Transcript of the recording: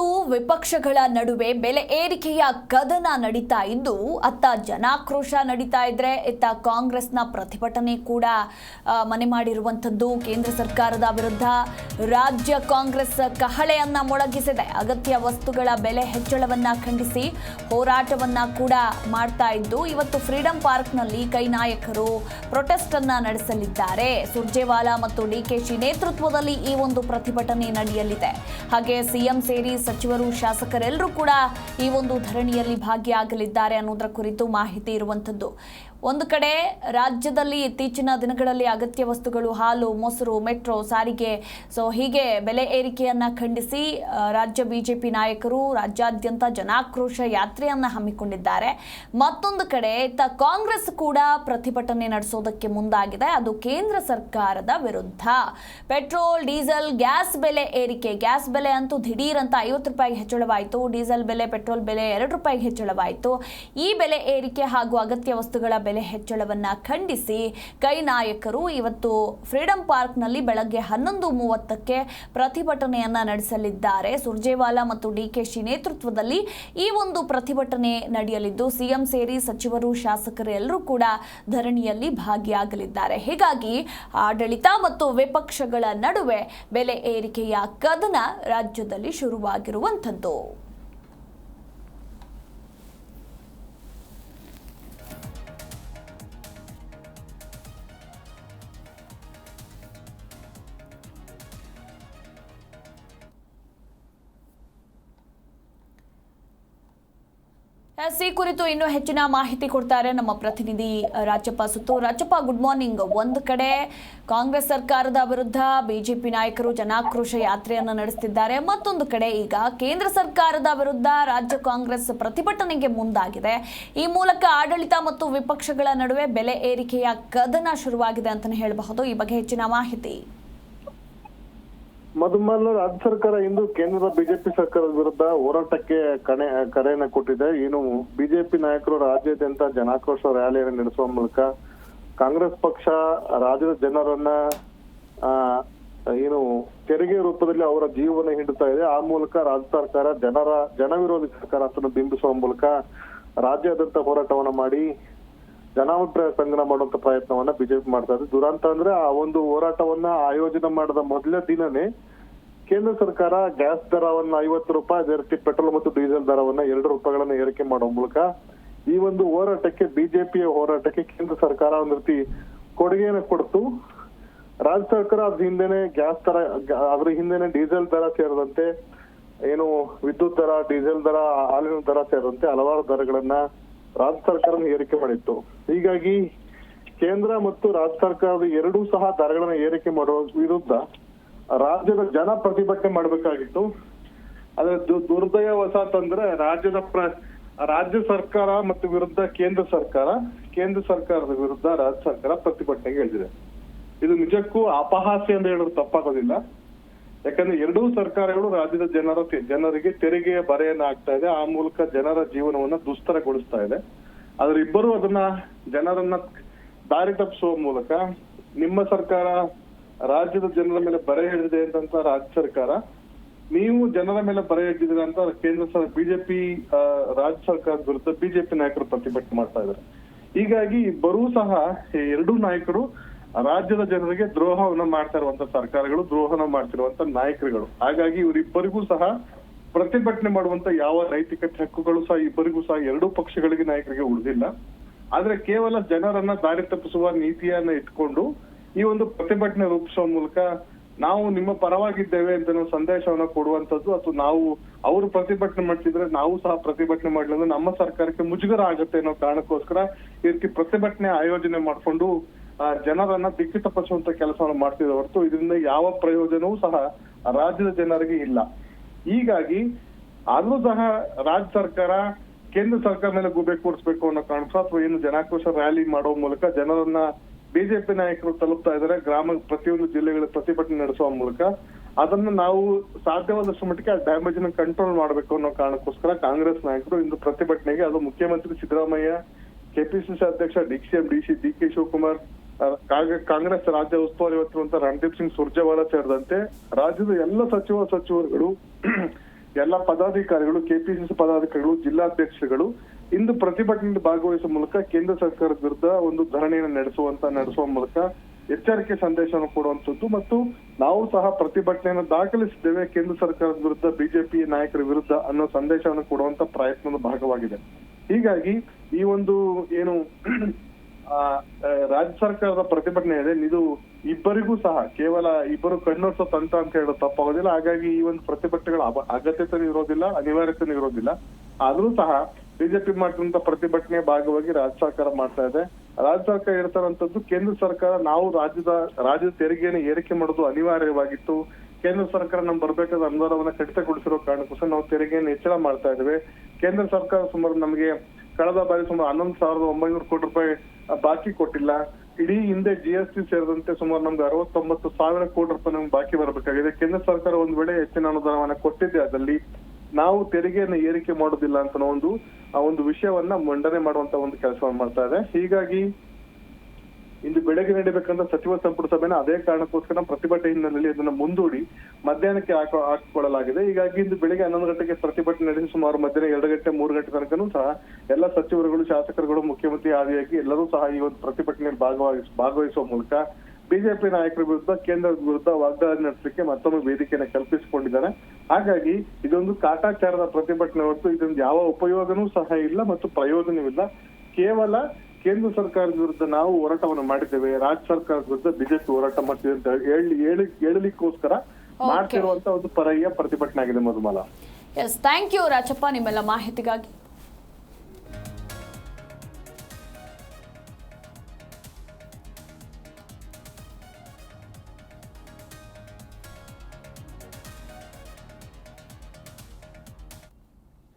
ಮತ್ತು ವಿಪಕ್ಷಗಳ ನಡುವೆ ಬೆಲೆ ಏರಿಕೆಯ ಕದನ ನಡೀತಾ ಇದ್ದು ಅತ್ತ ಜನಾಕ್ರೋಶ ನಡೀತಾ ಇದ್ರೆ, ಇತ್ತ ಕಾಂಗ್ರೆಸ್ನ ಪ್ರತಿಭಟನೆ ಕೂಡ ಮನೆ ಮಾಡಿರುವಂಥದ್ದು ಕೇಂದ್ರ ಸರ್ಕಾರದ ವಿರುದ್ಧ. ರಾಜ್ಯ ಕಾಂಗ್ರೆಸ್ ಕಹಳೆಯನ್ನ ಮೊಳಗಿಸಿದೆ. ಅಗತ್ಯ ವಸ್ತುಗಳ ಬೆಲೆ ಹೆಚ್ಚಳವನ್ನ ಖಂಡಿಸಿ ಹೋರಾಟವನ್ನ ಕೂಡ ಮಾಡ್ತಾ ಇದ್ದು, ಇವತ್ತು ಫ್ರೀಡಂ ಪಾರ್ಕ್ನಲ್ಲಿ ಕೈ ನಾಯಕರು ಪ್ರೊಟೆಸ್ಟ್ ಅನ್ನ ನಡೆಸಲಿದ್ದಾರೆ. ಸುರ್ಜೇವಾಲಾ ಮತ್ತು ಡಿಕೆಶಿ ನೇತೃತ್ವದಲ್ಲಿ ಈ ಒಂದು ಪ್ರತಿಭಟನೆ ನಡೆಯಲಿದೆ. ಹಾಗೆ ಸಿಎಂ ಸೇರಿ ಸಚಿವರು ಶಾಸಕರೆಲ್ಲರೂ ಕೂಡ ಈ ಒಂದು ಧರಣಿಯಲ್ಲಿ ಭಾಗಿಯಾಗಲಿದ್ದಾರೆ ಅನ್ನೋದರ ಕುರಿತು ಮಾಹಿತಿ ಇರುವಂಥದ್ದು. ಒಂದು ಕಡೆ ರಾಜ್ಯದಲ್ಲಿ ಇತ್ತೀಚಿನ ದಿನಗಳಲ್ಲಿ ಅಗತ್ಯ ವಸ್ತುಗಳು, ಹಾಲು, ಮೊಸರು, ಮೆಟ್ರೋ, ಸಾರಿಗೆ, ಸೊ ಹೀಗೆ ಬೆಲೆ ಏರಿಕೆಯನ್ನು ಖಂಡಿಸಿ ರಾಜ್ಯ ಬಿಜೆಪಿ ನಾಯಕರು ರಾಜ್ಯಾದ್ಯಂತ ಜನಾಕ್ರೋಶ ಯಾತ್ರೆಯನ್ನು ಹಮ್ಮಿಕೊಂಡಿದ್ದಾರೆ. ಮತ್ತೊಂದು ಕಡೆ ಇತ್ತ ಕಾಂಗ್ರೆಸ್ ಕೂಡ ಪ್ರತಿಭಟನೆ ನಡೆಸೋದಕ್ಕೆ ಮುಂದಾಗಿದೆ. ಅದು ಕೇಂದ್ರ ಸರ್ಕಾರದ ವಿರುದ್ಧ. ಪೆಟ್ರೋಲ್, ಡೀಸೆಲ್, ಗ್ಯಾಸ್ ಬೆಲೆ ಏರಿಕೆ. ಗ್ಯಾಸ್ ಬೆಲೆ ಅಂತೂ ದಿಢೀರಂತ ಐವತ್ತು ರೂಪಾಯಿಗೆ ಹೆಚ್ಚಳವಾಯಿತು. ಡೀಸೆಲ್ ಬೆಲೆ, ಪೆಟ್ರೋಲ್ ಬೆಲೆ ಎರಡು ರೂಪಾಯಿಗೆ ಹೆಚ್ಚಳವಾಯಿತು. ಈ ಬೆಲೆ ಏರಿಕೆ ಹಾಗೂ ಅಗತ್ಯ ವಸ್ತುಗಳ ಬೆಲೆ ಹೆಚ್ಚಳವನ್ನ ಖಂಡಿಸಿ, ಕೈ ನಾಯಕರು ಇವತ್ತು ಫ್ರೀಡಂ ಪಾರ್ಕ್ನಲ್ಲಿ ಬೆಳಗ್ಗೆ ಹನ್ನೊಂದು ಮೂವತ್ತಕ್ಕೆ ಪ್ರತಿಭಟನೆಯನ್ನ ನಡೆಸಲಿದ್ದಾರೆ. ಸುರ್ಜೇವಾಲಾ ಮತ್ತು ಡಿಕೆಶಿ ನೇತೃತ್ವದಲ್ಲಿ ಈ ಒಂದು ಪ್ರತಿಭಟನೆ ನಡೆಯಲಿದ್ದು, ಸಿಎಂ ಸೇರಿ ಸಚಿವರು, ಶಾಸಕರು ಎಲ್ಲರೂ ಕೂಡ ಧರಣಿಯಲ್ಲಿ ಭಾಗಿಯಾಗಲಿದ್ದಾರೆ. ಹೀಗಾಗಿ ಆಡಳಿತ ಮತ್ತು ವಿಪಕ್ಷಗಳ ನಡುವೆ ಬೆಲೆ ಏರಿಕೆಯ ಕದನ ರಾಜ್ಯದಲ್ಲಿ ಶುರುವಾಗಿರುವಂಥದ್ದು. ಈ ಕುರಿತು ಇನ್ನೂ ಹೆಚ್ಚಿನ ಮಾಹಿತಿ ಕೊಡ್ತಾರೆ ನಮ್ಮ ಪ್ರತಿನಿಧಿ ರಾಜಪ್ಪ ಸುತ್ತು. ರಾಜಪ್ಪ ಗುಡ್ ಮಾರ್ನಿಂಗ್ ಒಂದು ಕಡೆ ಕಾಂಗ್ರೆಸ್ ಸರ್ಕಾರದ ವಿರುದ್ಧ ಬಿಜೆಪಿ ನಾಯಕರು ಜನಾಕ್ರೋಶ ಯಾತ್ರೆಯನ್ನು ನಡೆಸುತ್ತಿದ್ದಾರೆ ಮತ್ತೊಂದು ಕಡೆ ಈಗ ಕೇಂದ್ರ ಸರ್ಕಾರದ ವಿರುದ್ಧ ರಾಜ್ಯ ಕಾಂಗ್ರೆಸ್ ಪ್ರತಿಭಟನೆಗೆ ಮುಂದಾಗಿದೆ. ಈ ಮೂಲಕ ಆಡಳಿತ ಮತ್ತು ವಿಪಕ್ಷಗಳ ನಡುವೆ ಬೆಲೆ ಏರಿಕೆಯ ಕದನ ಶುರುವಾಗಿದೆ ಅಂತಲೇ ಹೇಳಬಹುದು. ಈ ಬಗ್ಗೆ ಹೆಚ್ಚಿನ ಮಾಹಿತಿ. ಮೊದಲ ರಾಜ್ಯ ಸರ್ಕಾರ ಇಂದು ಕೇಂದ್ರದ ಬಿಜೆಪಿ ಸರ್ಕಾರದ ವಿರುದ್ಧ ಹೋರಾಟಕ್ಕೆ ಕಣೆ, ಕರೆಯನ್ನ ಕೊಟ್ಟಿದೆ. ಏನು ಬಿಜೆಪಿ ನಾಯಕರು ರಾಜ್ಯಾದ್ಯಂತ ಜನಾಕ್ರೋಶ ರ್ಯಾಲಿಯನ್ನು ನಡೆಸುವ ಮೂಲಕ ಕಾಂಗ್ರೆಸ್ ಪಕ್ಷ ರಾಜ್ಯದ ಜನರನ್ನ ಏನು ತೆರಿಗೆ ರೂಪದಲ್ಲಿ ಅವರ ಜೀವನ ಹಿಂಡುತ್ತಾ ಇದೆ. ಆ ಮೂಲಕ ರಾಜ್ಯ ಸರ್ಕಾರ ಜನರ ಜನವಿರೋಧಿ ಸರ್ಕಾರ ಬಿಂಬಿಸುವ ಮೂಲಕ ರಾಜ್ಯಾದ್ಯಂತ ಹೋರಾಟವನ್ನು ಮಾಡಿ ಜನಾಭಿಪ್ರಾಯ ಸಂಗ್ರಹ ಮಾಡುವಂತ ಪ್ರಯತ್ನವನ್ನ ಬಿಜೆಪಿ ಮಾಡ್ತಾ ಇದೆ. ದುರಂತ ಅಂದ್ರೆ ಆ ಒಂದು ಹೋರಾಟವನ್ನ ಆಯೋಜನೆ ಮಾಡಿದ ಮೊದಲ ದಿನನೇ ಕೇಂದ್ರ ಸರ್ಕಾರ ಗ್ಯಾಸ್ ದರವನ್ನ ಐವತ್ತು ರೂಪಾಯಿ, ಅದೇ ರೀತಿ ಪೆಟ್ರೋಲ್ ಮತ್ತು ಡೀಸೆಲ್ ದರವನ್ನ ಎರಡು ರೂಪಾಯಿಗಳನ್ನ ಏರಿಕೆ ಮಾಡುವ ಮೂಲಕ ಈ ಒಂದು ಹೋರಾಟಕ್ಕೆ, ಬಿಜೆಪಿಯ ಹೋರಾಟಕ್ಕೆ ಕೇಂದ್ರ ಸರ್ಕಾರ ಒಂದು ರೀತಿ ಕೊಡುಗೆಯನ್ನು ಕೊಡ್ತು. ರಾಜ್ಯ ಸರ್ಕಾರ ಅದ್ರ ಹಿಂದೆನೆ ಗ್ಯಾಸ್ ದರ, ಅದ್ರ ಹಿಂದೆನೆ ಡೀಸೆಲ್ ದರ ಸೇರಿದಂತೆ ಏನು ವಿದ್ಯುತ್ ದರ, ಡೀಸೆಲ್ ದರ, ಹಾಲಿನ ದರ ಸೇರಿದಂತೆ ಹಲವಾರು ದರಗಳನ್ನ ರಾಜ್ಯ ಸರ್ಕಾರ ಏರಿಕೆ ಮಾಡಿತ್ತು. ಹೀಗಾಗಿ ಕೇಂದ್ರ ಮತ್ತು ರಾಜ್ಯ ಸರ್ಕಾರದ ಎರಡೂ ಸಹ ದರಗಳನ್ನ ಏರಿಕೆ ಮಾಡುವ ವಿರುದ್ಧ ರಾಜ್ಯದ ಜನ ಪ್ರತಿಭಟನೆ ಮಾಡಬೇಕಾಗಿತ್ತು. ಆದ್ರೆ ದು- ದುರ್ದೈವವಶಾತ್ ಅಂದ್ರೆ ರಾಜ್ಯದ ಪ್ರ, ರಾಜ್ಯ ಸರ್ಕಾರ ಮತ್ತು ವಿರುದ್ಧ ಕೇಂದ್ರ ಸರ್ಕಾರ, ಕೇಂದ್ರ ಸರ್ಕಾರದ ವಿರುದ್ಧ ರಾಜ್ಯ ಸರ್ಕಾರ ಪ್ರತಿಭಟನೆಗೆ ಇಳಿದಿದೆ. ಇದು ನಿಜಕ್ಕೂ ಅಪಹಾಸ್ಯ ಅಂತ ಹೇಳೋದು ತಪ್ಪಾಗೋದಿಲ್ಲ. ಯಾಕಂದ್ರೆ ಎರಡೂ ಸರ್ಕಾರಗಳು ರಾಜ್ಯದ ಜನರ ಜನರಿಗೆ ತೆರಿಗೆಯ ಬರೆಯನ್ನ ಆಗ್ತಾ ಇದೆ. ಆ ಮೂಲಕ ಜನರ ಜೀವನವನ್ನ ದುಸ್ತರಗೊಳಿಸ್ತಾ ಇದೆ. ಆದ್ರೆ ಇಬ್ಬರು ಅದನ್ನ ಜನರನ್ನ ದಾರಿ ತಪ್ಪಿಸುವ ಮೂಲಕ ನಿಮ್ಮ ಸರ್ಕಾರ ರಾಜ್ಯದ ಜನರ ಮೇಲೆ ಬರೆ ಹಿಡಿದಿದೆ ಅಂತಂತ ರಾಜ್ಯ ಸರ್ಕಾರ, ನೀವು ಜನರ ಮೇಲೆ ಬರೆ ಹಿಡಿದಿದೆ ಅಂತ ಕೇಂದ್ರ ಸರ್, ಬಿಜೆಪಿ ರಾಜ್ಯ ಸರ್ಕಾರದ ವಿರುದ್ಧ ಬಿಜೆಪಿ ನಾಯಕರು ಪ್ರತಿಭಟನೆ ಮಾಡ್ತಾ ಇದ್ದಾರೆ. ಹೀಗಾಗಿ ಇಬ್ಬರೂ ಸಹ ಎರಡೂ ನಾಯಕರು ರಾಜ್ಯದ ಜನರಿಗೆ ದ್ರೋಹವನ್ನ ಮಾಡ್ತಾ ಇರುವಂತ ಸರ್ಕಾರಗಳು, ದ್ರೋಹನ ಮಾಡ್ತಿರುವಂತ ನಾಯಕರುಗಳು. ಹಾಗಾಗಿ ಇವರಿಬ್ಬರಿಗೂ ಸಹ ಪ್ರತಿಭಟನೆ ಮಾಡುವಂತ ಯಾವ ನೈತಿಕ ಹಕ್ಕುಗಳು ಸಹ ಇಬ್ಬರಿಗೂ ಸಹ ಎರಡೂ ಪಕ್ಷಗಳಿಗೆ ನಾಯಕರಿಗೆ ಉಳಿದಿಲ್ಲ. ಆದ್ರೆ ಕೇವಲ ಜನರನ್ನ ದಾರಿ ತಪ್ಪಿಸುವ ನೀತಿಯನ್ನ ಇಟ್ಕೊಂಡು ಈ ಒಂದು ಪ್ರತಿಭಟನೆ ರೂಪಿಸುವ ಮೂಲಕ ನಾವು ನಿಮ್ಮ ಪರವಾಗಿದ್ದೇವೆ ಅಂತ ನಾವು ಸಂದೇಶವನ್ನ ಕೊಡುವಂತದ್ದು, ಅಥವಾ ನಾವು ಅವರು ಪ್ರತಿಭಟನೆ ಮಾಡ್ತಿದ್ರೆ ನಾವು ಸಹ ಪ್ರತಿಭಟನೆ ಮಾಡಲಿಲ್ಲ ನಮ್ಮ ಸರ್ಕಾರಕ್ಕೆ ಮುಜುಗರ ಆಗುತ್ತೆ ಅನ್ನೋ ಕಾರಣಕ್ಕೋಸ್ಕರ ಈ ರೀತಿ ಪ್ರತಿಭಟನೆ ಆಯೋಜನೆ ಮಾಡ್ಕೊಂಡು ಜನರನ್ನ ದಿಕ್ಕು ತಪ್ಪಿಸುವಂತ ಕೆಲಸವನ್ನು ಮಾಡ್ತಿದೆ ಹೊರತು ಇದರಿಂದ ಯಾವ ಪ್ರಯೋಜನವೂ ಸಹ ರಾಜ್ಯದ ಜನರಿಗೆ ಇಲ್ಲ. ಹೀಗಾಗಿ ಅಲ್ಲೂ ಸಹ ರಾಜ್ಯ ಸರ್ಕಾರ ಕೇಂದ್ರ ಸರ್ಕಾರ ಮೇಲೆ ಗುಬೆ ಕೂರಿಸ್ಬೇಕು ಅನ್ನೋ ಕಾರಣಕ್ಕೂ ಅಥವಾ ಏನು ಜನಾಕ್ರೋಶ ರ್ಯಾಲಿ ಮಾಡುವ ಮೂಲಕ ಜನರನ್ನ ಬಿಜೆಪಿ ನಾಯಕರು ತಲುಪ್ತಾ ಇದ್ದಾರೆ, ಗ್ರಾಮ ಪ್ರತಿಯೊಂದು ಜಿಲ್ಲೆಗಳ ಪ್ರತಿಭಟನೆ ನಡೆಸುವ ಮೂಲಕ. ಅದನ್ನ ನಾವು ಸಾಧ್ಯವಾದಷ್ಟು ಮಟ್ಟಿಗೆ ಆ ಡ್ಯಾಮೇಜ್ನ ಕಂಟ್ರೋಲ್ ಮಾಡಬೇಕು ಅನ್ನೋ ಕಾರಣಕ್ಕೋಸ್ಕರ ಕಾಂಗ್ರೆಸ್ ನಾಯಕರು ಇಂದು ಪ್ರತಿಭಟನೆಗೆ, ಅದು ಮುಖ್ಯಮಂತ್ರಿ ಸಿದ್ದರಾಮಯ್ಯ, ಕೆಪಿಸಿಸಿ ಅಧ್ಯಕ್ಷ, D C M, D C, D K Shivakumar Congress ರಾಜ್ಯ ಉಸ್ತುವಾರಿ ಹೊತ್ತಿರುವಂತ ರಣದೀಪ್ ಸಿಂಗ್ ಸುರ್ಜೇವಾಲಾ ಸೇರಿದಂತೆ ರಾಜ್ಯದ ಎಲ್ಲ ಸಚಿವ ಸಚಿವರುಗಳು, ಎಲ್ಲ ಪದಾಧಿಕಾರಿಗಳು, ಕೆಪಿಸಿಸಿ ಪದಾಧಿಕಾರಿಗಳು ಜಿಲ್ಲಾಧ್ಯಕ್ಷಗಳು ಇಂದು ಪ್ರತಿಭಟನೆ ಭಾಗವಹಿಸುವ ಮೂಲಕ ಕೇಂದ್ರ ಸರ್ಕಾರದ ವಿರುದ್ಧ ಒಂದು ಧರಣಿಯನ್ನು ನಡೆಸುವಂತ, ನಡೆಸುವ ಮೂಲಕ ಎಚ್ಚರಿಕೆ ಸಂದೇಶವನ್ನು ಕೊಡುವಂತದ್ದು ಮತ್ತು ನಾವು ಸಹ ಪ್ರತಿಭಟನೆಯನ್ನು ದಾಖಲಿಸಿದ್ದೇವೆ ಕೇಂದ್ರ ಸರ್ಕಾರದ ವಿರುದ್ಧ ಬಿಜೆಪಿ ನಾಯಕರ ವಿರುದ್ಧ ಅನ್ನೋ ಸಂದೇಶವನ್ನು ಕೊಡುವಂತ ಪ್ರಯತ್ನದ ಭಾಗವಾಗಿದೆ. ಹೀಗಾಗಿ ಈ ಒಂದು ಏನು ರಾಜ್ಯ ಸರ್ಕಾರದ ಪ್ರತಿಭಟನೆ ಇದೆ. ಇದು ಇಬ್ಬರಿಗೂ ಸಹ, ಕೇವಲ ಇಬ್ಬರು ಕಣ್ಣೋರ್ಸೋ ತಂತ್ರ ಅಂತ ಹೇಳೋದು ತಪ್ಪಾಗೋದಿಲ್ಲ. ಹಾಗಾಗಿ ಈ ಒಂದು ಪ್ರತಿಭಟನೆಗಳ ಅಗತ್ಯತೆ ಇರೋದಿಲ್ಲ ಅನಿವಾರ್ಯತೆ ಇರೋದಿಲ್ಲ. ಆದ್ರೂ ಸಹ, ಬಿಜೆಪಿ ಮಾಡಿದಂತ ಪ್ರತಿಭಟನೆ ಭಾಗವಾಗಿ ರಾಜ್ಯ ಸರ್ಕಾರ ಮಾಡ್ತಾ ಇದೆ. ರಾಜ್ಯ ಸರ್ಕಾರ ಹೇಳ್ತಾರಂತದ್ದು ಕೇಂದ್ರ ಸರ್ಕಾರ ನಾವು ರಾಜ್ಯದ ರಾಜ್ಯದ ತೆರಿಗೆಯನ್ನು ಏರಿಕೆ ಮಾಡೋದು ಅನಿವಾರ್ಯವಾಗಿತ್ತು. ಕೇಂದ್ರ ಸರ್ಕಾರ ನಮ್ ಬರ್ಬೇಕಾದ ಅನುದಾನವನ್ನ ಕಡಿತಗೊಳಿಸಿರೋ ಕಾರಣಕ್ಕೋಸ್ಕರ ನಾವು ತೆರಿಗೆಯನ್ನು ಹೆಚ್ಚಳ ಮಾಡ್ತಾ ಇದ್ದೇವೆ. ಕೇಂದ್ರ ಸರ್ಕಾರ ಸುಮಾರು ನಮಗೆ ಕಳೆದ ಬಾರಿ ಸುಮಾರು ಹನ್ನೊಂದು ಸಾವಿರದ ಒಂಬೈನೂರು ಕೋಟಿ ರೂಪಾಯಿ ಬಾಕಿ ಕೊಟ್ಟಿಲ್ಲ. ಇಡೀ ಹಿಂದೆ ಜಿ ಎಸ್ ಟಿ ಸೇರಿದಂತೆ ಸುಮಾರು ನಮ್ಗೆ ಅರವತ್ತೊಂಬತ್ತು ಸಾವಿರ ಕೋಟಿ ರೂಪಾಯಿ ನಮ್ಗೆ ಬಾಕಿ ಬರಬೇಕಾಗಿದೆ. ಕೇಂದ್ರ ಸರ್ಕಾರ ಒಂದ್ ವೇಳೆ ಹೆಚ್ಚಿನ ಅನುದಾನವನ್ನ ಕೊಟ್ಟಿದ್ದೆ ಅದಲ್ಲಿ ನಾವು ತೆರಿಗೆಯನ್ನು ಏರಿಕೆ ಮಾಡೋದಿಲ್ಲ ಅಂತ ಒಂದು, ಆ, ಒಂದು ವಿಷಯವನ್ನ ಮಂಡನೆ ಮಾಡುವಂತ ಒಂದು ಕೆಲಸವನ್ನು ಮಾಡ್ತಾ ಇದೆ. ಹೀಗಾಗಿ ಇಂದು ಬೆಳಗ್ಗೆ ನಡೀಬೇಕಂತ ಸಚಿವ ಸಂಪುಟ ಸಭೆನ ಅದೇ ಕಾರಣಕ್ಕೋಸ್ಕರ ಪ್ರತಿಭಟನೆ ಹಿನ್ನೆಲೆಯಲ್ಲಿ ಅದನ್ನ ಮುಂದೂಡಿ ಮಧ್ಯಾಹ್ನಕ್ಕೆ ಹಾಕೋ, ಹಾಕಿಕೊಳ್ಳಲಾಗಿದೆ. ಹೀಗಾಗಿ ಇಂದು ಬೆಳಿಗ್ಗೆ ಹನ್ನೊಂದು ಗಂಟೆಗೆ ಪ್ರತಿಭಟನೆ ನಡೆಸಿ ಸುಮಾರು ಮಧ್ಯಾಹ್ನ ಎರಡು ಗಂಟೆ ಮೂರು ಗಂಟೆ ತನಕನೂ ಸಹ ಎಲ್ಲ ಸಚಿವರುಗಳು, ಶಾಸಕರುಗಳು, ಮುಖ್ಯಮಂತ್ರಿ ಆದಿಯಾಗಿ ಎಲ್ಲರೂ ಸಹ ಈ ಒಂದು ಪ್ರತಿಭಟನೆಯಲ್ಲಿ ಭಾಗವಹಿಸ ಭಾಗವಹಿಸುವ ಮೂಲಕ ಬಿಜೆಪಿ ನಾಯಕರ ವಿರುದ್ಧ, ಕೇಂದ್ರದ ವಿರುದ್ಧ ವಾಗ್ದಾಳಿ ನಡೆಸಲಿಕ್ಕೆ ಮತ್ತೊಮ್ಮೆ ವೇದಿಕೆಯನ್ನು ಕಲ್ಪಿಸಿಕೊಂಡಿದ್ದಾರೆ. ಹಾಗಾಗಿ ಇದೊಂದು ಕಾಟಾಚಾರದ ಪ್ರತಿಭಟನೆ ಹೊರತು ಇದೊಂದು ಯಾವ ಉಪಯೋಗನೂ ಸಹ ಇಲ್ಲ ಮತ್ತು ಪ್ರಯೋಜನವಿಲ್ಲ. ಕೇವಲ ಕೇಂದ್ರ ಸರ್ಕಾರದ ವಿರುದ್ಧ ನಾವು ಹೋರಾಟವನ್ನು ಮಾಡಿದ್ದೇವೆ. ರಾಜ್ಯ ಸರ್ಕಾರದ ವಿರುದ್ಧ ಬಿಜೆಪಿ ಹೋರಾಟ ಮಾಡ್ತಿದೆ ಅಂತ ಹೇಳಿ ಹೇಳಿ ಹೇಳಲಿಕ್ಕೋಸ್ಕರ ಮಾಡ್ತಿರುವಂತ ಒಂದು ಪರಯ ಪ್ರತಿಭಟನೆ ಆಗಿದೆ Madhumala. Yes thank you Rajappa ನಿಮ್ಮೆಲ್ಲ ಮಾಹಿತಿಗಾಗಿ.